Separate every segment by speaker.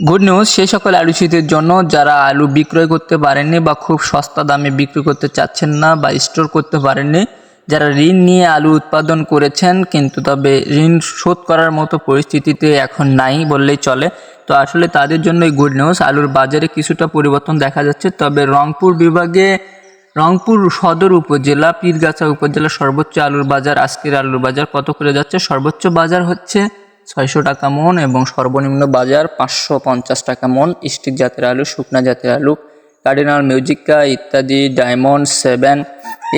Speaker 1: Good news সেই সকল আলু শীতের জন্য যারা আলু বিক্রয় করতে পারেননি বা খুব সস্তা দামে বিক্রি করতে চাচ্ছেন না বা স্টোর করতে পারেননি, যারা ঋণ নিয়ে আলু উৎপাদন করেছেন, কিন্তু তবে ঋণ শোধ করার মতো পরিস্থিতিতে এখন নাই বললেই চলে। তো আসলে তাদের জন্যই গুড নিউজ আলুর বাজারে কিছুটা পরিবর্তন দেখা যাচ্ছে। তবে রংপুর বিভাগে, রংপুর সদর উপজেলা, পীরগাছা উপজেলা সর্বোচ্চ আলুর বাজার, আজকের আলুর বাজার কত করে যাচ্ছে? সর্বোচ্চ বাজার হচ্ছে ছয়শো টাকা মন এবং সর্বনিম্ন বাজার পাঁচশো পঞ্চাশ টাকা মন, স্টিক জাতের আলু, শুকনা জাতের আলু, কার্ডিনাল মিউজিকা ইত্যাদি, ডায়মন্ড, সেভেন,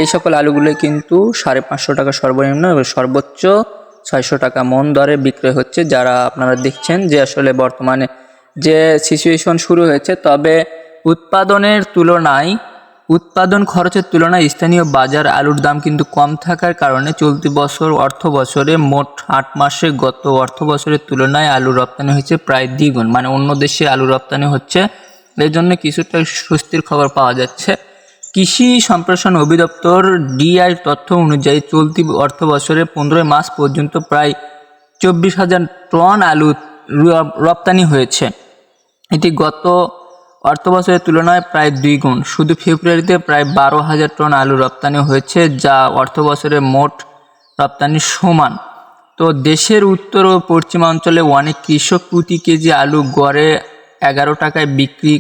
Speaker 1: এই সকল আলুগুলো কিন্তু সাড়ে পাঁচশো টাকা সর্বনিম্ন এবং সর্বোচ্চ ছয়শো টাকা মন দরে বিক্রয় হচ্ছে। যারা আপনারা দেখছেন যে আসলে বর্তমানে যে সিচুয়েশন শুরু হয়েছে, তবে উৎপাদনের তুলনায় উৎপাদন খরচের তুলনায় স্থানীয় বাজার আলুর দাম কিন্তু কম থাকার কারণে চলতি বছর অর্থ বছরে মোট আট মাসে গত অর্থ বছরের তুলনায় আলু রপ্তানি হয়েছে প্রায় দ্বিগুণ মানে অন্য দেশে আলু রপ্তানি হচ্ছে। এর জন্য কিছুটা স্বস্তির খবর পাওয়া যাচ্ছে। কৃষি সম্প্রসারণ অধিদপ্তর ডিআই তথ্য অনুযায়ী চলতি অর্থ বছরে পনেরোই মাস পর্যন্ত প্রায় চব্বিশ হাজার টন আলু রপ্তানি হয়েছে। এটি গত অর্থ বছরের তুলনায় প্রায় দুই গুণ। শুধু ফেব্রুয়ারিতে প্রায় বারো হাজার টন আলু রপ্তানি হয়েছে, যা অর্থ বছরের মোট রপ্তানির সমান। তো দেশের উত্তর ও পশ্চিমাঞ্চলে অনেক কৃষক প্রতি কেজি আলু গড়ে এগারো টাকায় বিক্রি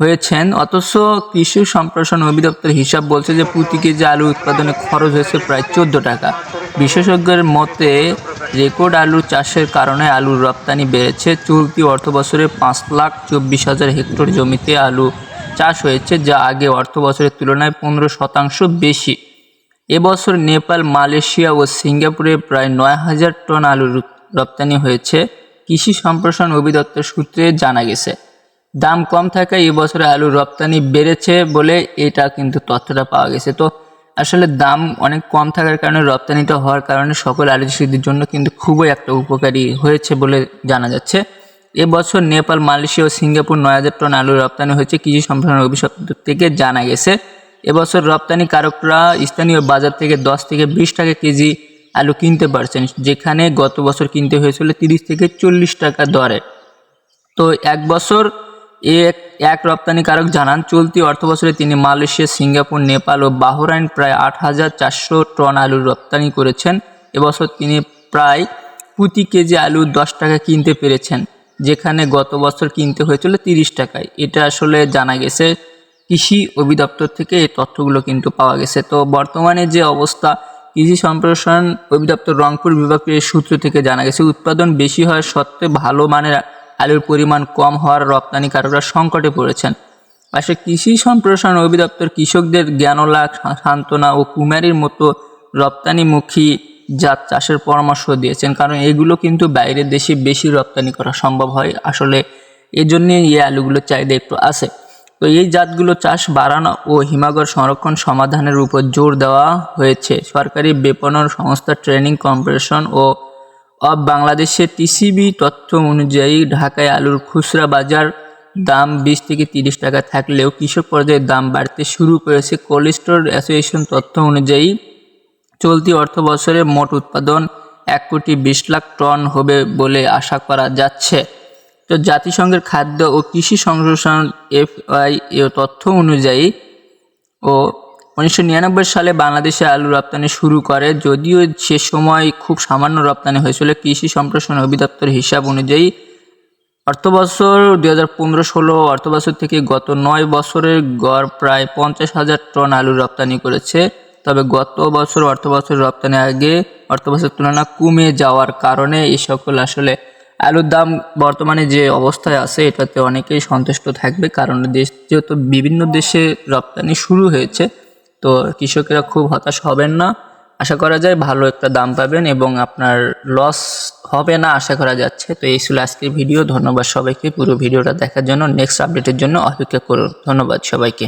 Speaker 1: হয়েছেন। অথচ কৃষি সম্প্রসারণ অধিদপ্তর হিসাব বলছে যে প্রতি কেজি আলু উৎপাদনে খরচ হয়েছে প্রায় চোদ্দ টাকা। বিশেষজ্ঞের মতে, রেকর্ড আলু চাষের কারণে আলুর রপ্তানি বেড়েছে। চলতি অর্থ বছরে পাঁচ লাখ চব্বিশ হাজার হেক্টর জমিতে আলু চাষ হয়েছে, যা আগে অর্থ বছরের তুলনায় পনেরো শতাংশ বেশি। এবছর নেপাল, মালয়েশিয়া ও সিঙ্গাপুরে প্রায় নয় হাজার টন আলু রপ্তানি হয়েছে। কৃষি সম্প্রসারণ অভিদপ্তর সূত্রে জানা গেছে, দাম কম থাকায় এবছরে আলুর রপ্তানি বেড়েছে বলে এটা কিন্তু তথ্যটা পাওয়া গেছে। তো আসলে দাম অনেক কম থাকার কারণে রপ্তানিটা হওয়ার কারণে সকল আলু চাষিদের জন্য কিন্তু খুবই একটা উপকারী হয়েছে বলে জানা যাচ্ছে। এবছর নেপাল, মালয়েশিয়া ও সিঙ্গাপুর নয় হাজার টন আলু রপ্তানি হয়েছে কৃষি সম্প্রসারণ অভিশপ্ত থেকে জানা গেছে। এবছর রপ্তানিকারকরা স্থানীয় বাজার থেকে দশ থেকে বিশ টাকা কেজি আলু কিনতে পারছেন, যেখানে গত বছর কিনতে হয়েছিল তিরিশ থেকে চল্লিশ টাকা দরে। তো এক বছর এক- এক রপ্তানিকারক জানান, চলতি অর্থবছরে তিনি মালয়েশিয়া, সিঙ্গাপুর, নেপাল ও বাহরাইন প্রায় আট হাজার চারশো টন আলু রপ্তানি করেছেন। এবছর তিনি প্রায় প্রতি কেজি আলু দশ টাকা কিনতে পেরেছেন, যেখানে গত বছর কিনতে হয়েছিল তিরিশ টাকায়। এটা আসলে জানা গেছে কৃষি অধিদপ্তর থেকে, এই তথ্যগুলো কিন্তু পাওয়া গেছে। তো বর্তমানে যে অবস্থা, কৃষি সম্প্রসারণ অধিদপ্তর রংপুর বিভাগের সূত্র থেকে জানা গেছে, উৎপাদন বেশি হওয়ার সত্ত্বে ভালো মানের আলুর পরিমাণ কম হওয়ার রপ্তানিকারকরা সংকটে পড়েছেন। পাশে কৃষি সম্প্রসারণ অধিদপ্তর কৃষকদের জ্ঞানলাভ, সান্ত্বনা ও কুমারীর মতো রপ্তানিমুখী জাত চাষের পরামর্শ দিয়েছেন। কারণ এগুলো কিন্তু বাইরের দেশে বেশি রপ্তানি করা সম্ভব হয়। আসলে এই জন্যে এই আলুগুলোর চাহিদা একটু আছে। তো এই জাতগুলো চাষ বাড়ানো ও হিমাগর সংরক্ষণ সমাধানের উপর জোর দেওয়া হয়েছে। সরকারি বিপণন সংস্থা ট্রেনিং কর্পোরেশন ও অব বাংলাদেশের টিসিবি তথ্য অনুযায়ী ঢাকায় আলুর খুচরা বাজার দাম বিশ থেকে তিরিশ টাকা থাকলেও কৃষক পর্যায়ে দাম বাড়তে শুরু করেছে। কোল্ড অ্যাসোসিয়েশন তথ্য অনুযায়ী চলতি অর্থ বছরে মোট উৎপাদন এক কোটি বিশ লাখ টন হবে বলে আশা করা যাচ্ছে। তো জাতিসংঘের খাদ্য ও কৃষি সংশ্লেষণ এফআই এ তথ্য অনুযায়ী ও উনিশশো নিরানব্বই সালে বাংলাদেশে আলু রপ্তানি শুরু করে, যদিও সে সময় খুব সামান্য রপ্তানি হয়েছিল। কৃষি সম্প্রসারণ অধিদপ্তর হিসাব অনুযায়ী অর্থবছর দুই হাজার পনেরো ষোলো অর্থবছর থেকে গত নয় বছরের গড় প্রায় পঞ্চাশ হাজার টন আলু রপ্তানি করেছে। তবে গত বছর অর্থবছর রপ্তানি আগে অর্থবছর তুলনা কমে যাওয়ার কারণে এই সকল আসলে আলুর দাম বর্তমানে যে অবস্থায় আছে, এটাতে অনেকেই সন্তুষ্ট থাকবে। কারণ দেশ যেহেতু বিভিন্ন দেশে রপ্তানি শুরু হয়েছে তো কৃষকেরা খুব হতাশ হবেন না। আশা করা যায় ভালো একটা দাম পাবেন এবং আপনার লস হবে না আশা করা যাচ্ছে। তো এই ছিল আজকের ভিডিও। ধন্যবাদ সবাইকে। পুরো ভিডিওটা দেখার জন্য নেক্সট আপডেটের জন্য অপেক্ষা করুন। ধন্যবাদ সবাইকে।